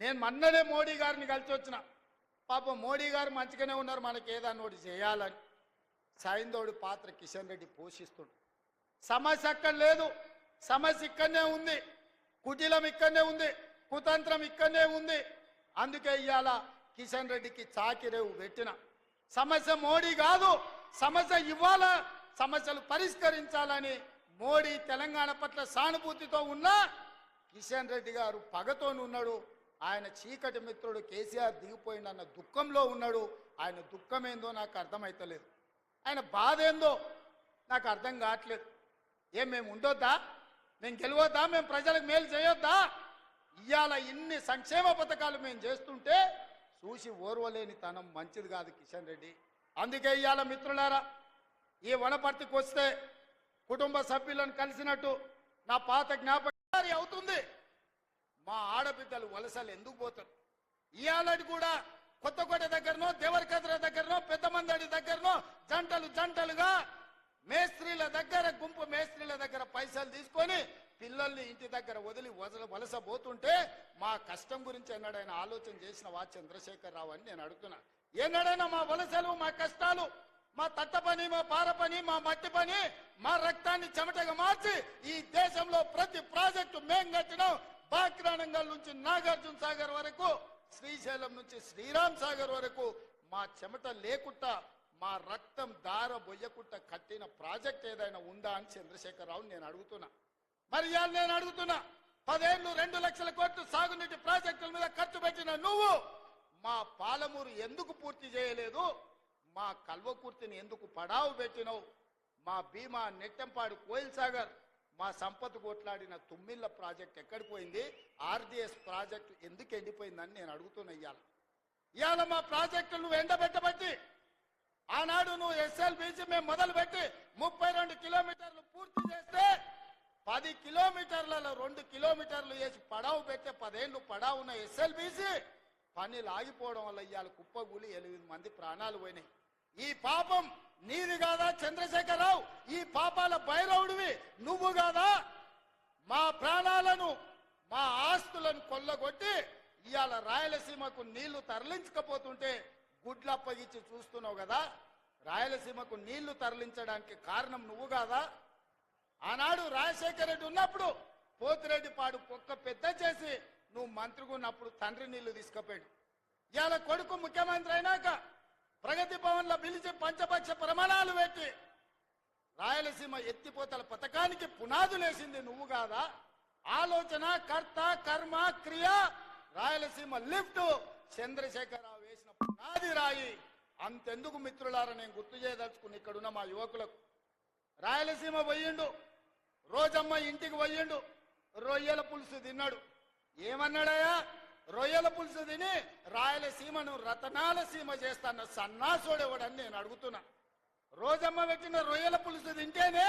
నేను మొన్ననే మోడీ గారిని కలిసి వచ్చిన. పాపం మోడీ గారు మంచిగానే ఉన్నారు మనకి ఏదన్నా ఒకటి చేయాలని. సాయిందోడి పాత్ర కిషన్ రెడ్డి పోషిస్తుడు. సమస్య అక్కడ లేదు. సమస్య ఇక్కడనే ఉంది. కుటిలం ఇక్కడనే ఉంది. కుతంత్రం ఇక్కడనే ఉంది. అందుకే ఇవాళ కిషన్ రెడ్డికి చాకిరేవు పెట్టిన. సమస్య మోడీ కాదు. సమస్య ఇవ్వాల సమస్యలు పరిష్కరించాలని మోడీ తెలంగాణ పట్ల సానుభూతితో ఉన్నా కిషన్ రెడ్డి గారు పగతోనున్నాడు. ఆయన చీకటి మిత్రుడు కేసీఆర్ దిగిపోయిందన్న దుఃఖంలో ఉన్నాడు. ఆయన దుఃఖం ఏందో నాకు అర్థమైతలేదు. ఆయన బాధ ఏందో నాకు అర్థం కావట్లేదు. ఏం మేము ఉండొద్దా? మేము గెలవద్దా? మేము ప్రజలకు మేలు చేయొద్దా? ఇవాళ ఇన్ని సంక్షేమ పథకాలు మేము చేస్తుంటే చూసి ఓర్వలేని తనం మంచిది కాదు కిషన్ రెడ్డి. అందుకే ఇవాళ మిత్రులారా ఈ వనపర్తికి వస్తే కుటుంబ సభ్యులను కలిసినట్టు నా పాత జ్ఞాపకం అవుతుంది. మా ఆడబిడ్డలు వలసలు ఎందుకు పోతారు? ఇవాళటి కూడా కొత్తకోట దగ్గరనో దేవరకద్ర దగ్గరనో పెద్ద మందడి దగ్గరనో జంటలు జంటలుగా మేస్త్రీల దగ్గర గుంపు మేస్త్రీల దగ్గర పైసలు తీసుకొని పిల్లల్ని ఇంటి దగ్గర వదిలి వదల వలస పోతుంటే మా కష్టం గురించి ఎన్నడైనా ఆలోచన చేసిన వా చంద్రశేఖర్ రావు అని నేను అడుగుతున్నా. ఎన్నడైనా మా వలసలు మా కష్టాలు మా తట్ట పని మా పార పని మా మట్టి పని మా రక్తాన్ని చెమటగా మార్చి ఈ దేశంలో ప్రతి ప్రాజెక్టు మేం కట్టినాం బాక్రానంగల్ నుంచి నాగార్జున సాగర్ వరకు శ్రీశైలం నుంచి శ్రీరామ్ సాగర్ వరకు మా చెమట లేకుండా మా రక్తం దార బొయ్యకుండా కట్టిన ప్రాజెక్ట్ ఏదైనా ఉందా అని చంద్రశేఖరరావు నేను అడుగుతున్నా. మరి నేను అడుగుతున్నా. పదేళ్ళు రెండు లక్షల కోట్లు సాగునీటి ప్రాజెక్టుల మీద ఖర్చు పెట్టిన నువ్వు మా పాలమూరు ఎందుకు పూర్తి చేయలేదు? మా కల్వకుర్తిని ఎందుకు పడావు పెట్టినవు? మా భీమా నెట్టంపాడు కోయిల్ సాగర్ మా సంపద కొట్లాడిన తుమ్మిళ్ళ ప్రాజెక్ట్ ఎక్కడికి పోయింది? ఆర్డిఎస్ ప్రాజెక్ట్ ఎందుకు ఎండిపోయిందని నేను అడుగుతున్నా ఇవాళ ఇవాళ మా ప్రాజెక్టులు నువ్వు ఎండబెట్టబట్టి ఆనాడు నువ్వు ఎస్ఎల్బిసి మేము మొదలుపెట్టి ముప్పై రెండు కిలోమీటర్లు పూర్తి చేస్తే పది కిలోమీటర్లలో రెండు కిలోమీటర్లు వేసి పడావు పెట్టే పదేళ్ళు పడావు ఉన్న ఎస్ఎల్బిసి పనులు ఆగిపోవడం వల్ల ఇవాళ కుప్పగూలి ఎనిమిది మంది ప్రాణాలు పోయినాయి. ఈ పాపం నీది కాదా చంద్రశేఖరరావు? ఈ పాపాల భైరవుడివి నువ్వు కాదా? మా ప్రాణాలను మా ఆస్తులను కొల్లగొట్టి ఇవాళ రాయలసీమకు నీళ్ళు తరలించకపోతుంటే గుడ్లప్పగిచ్చి చూస్తున్నావు కదా? రాయలసీమకు నీళ్ళు తరలించడానికి కారణం నువ్వు కాదా? ఆనాడు రాజశేఖర రెడ్డి ఉన్నప్పుడు పోతిరెడ్డి పాడు కుక్క పెద్ద చేసి నువ్వు మంత్రిగా ఉన్నప్పుడు తండ్రి నీళ్ళు తీసుకుపోయాడు. ఇవాళ కొడుకు ముఖ్యమంత్రి అయినాక ప్రగతి భవన్లో పిలిచి పంచపక్ష ప్రమాణాలు పెట్టి రాయలసీమ ఎత్తిపోతల పథకానికి పునాదులేసింది నువ్వు కాదా? ఆలోచన కర్త కర్మ క్రియ రాయలసీమ లిఫ్ట్ చంద్రశేఖరరావు వేసిన పునాది రాయి. అంతెందుకు మిత్రులారా నేను గుర్తు చేయదలుచుకుని ఇక్కడున్న మా యువకులకు. రాయలసీమ పోయిండు రోజమ్మ ఇంటికి పోయిండు రొయ్యల పులుసు తిన్నాడు. ఏమన్నాడయా రొయ్యల పులుసు తిని రాయలసీమను రతనాల సీమ చేస్తాన్న సన్నాసోడేవాడని నేను అడుగుతున్నా. రోజమ్మ పెట్టిన రొయ్యల పులుసు తింటేనే